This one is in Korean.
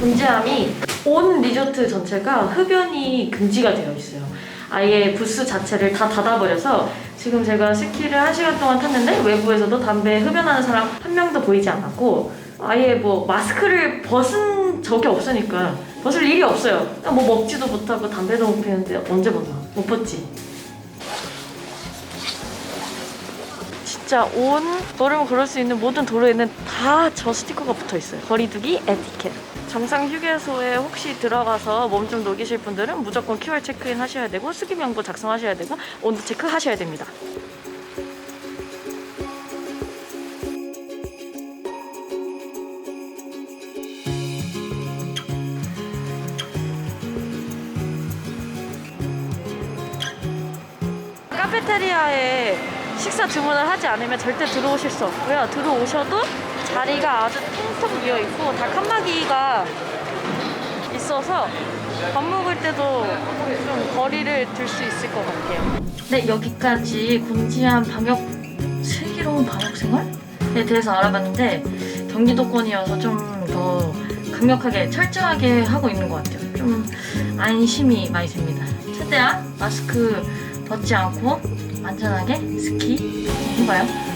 문제함이 온 리조트 전체가 흡연이 금지가 되어 있어요. 아예 부스 자체를 다 닫아버려서 지금 제가 스키를 한 시간 동안 탔는데 외부에서도 담배 흡연하는 사람 한 명도 보이지 않았고 아예 뭐 마스크를 벗은 적이 없으니까 벗을 일이 없어요. 뭐 먹지도 못하고 담배도 못 피우는데 언제 벗어? 못 벗지. 진짜 온 걸으면 걸을 수 있는 모든 도로에는 다 저 스티커가 붙어 있어요. 거리두기 에티켓. 정상 휴게소에 혹시 들어가서 몸 좀 녹이실 분들은 무조건 QR 체크인 하셔야 되고 수기 명부 작성하셔야 되고 온도 체크 하셔야 됩니다. 카페테리아에 식사 주문을 하지 않으면 절대 들어오실 수 없고요. 들어오셔도 자리가 아주 텅텅 비어 있고 닭한 마리가 있어서 밥 먹을 때도 좀 거리를 둘 수 있을 것 같아요. 네, 여기까지 곤지암 방역 슬기로운 방역 생활에 대해서 알아봤는데 경기도권이어서 좀 더 강력하게 철저하게 하고 있는 것 같아요. 좀 안심이 많이 듭니다. 최대한 마스크 벗지 않고 안전하게 스키 해봐요.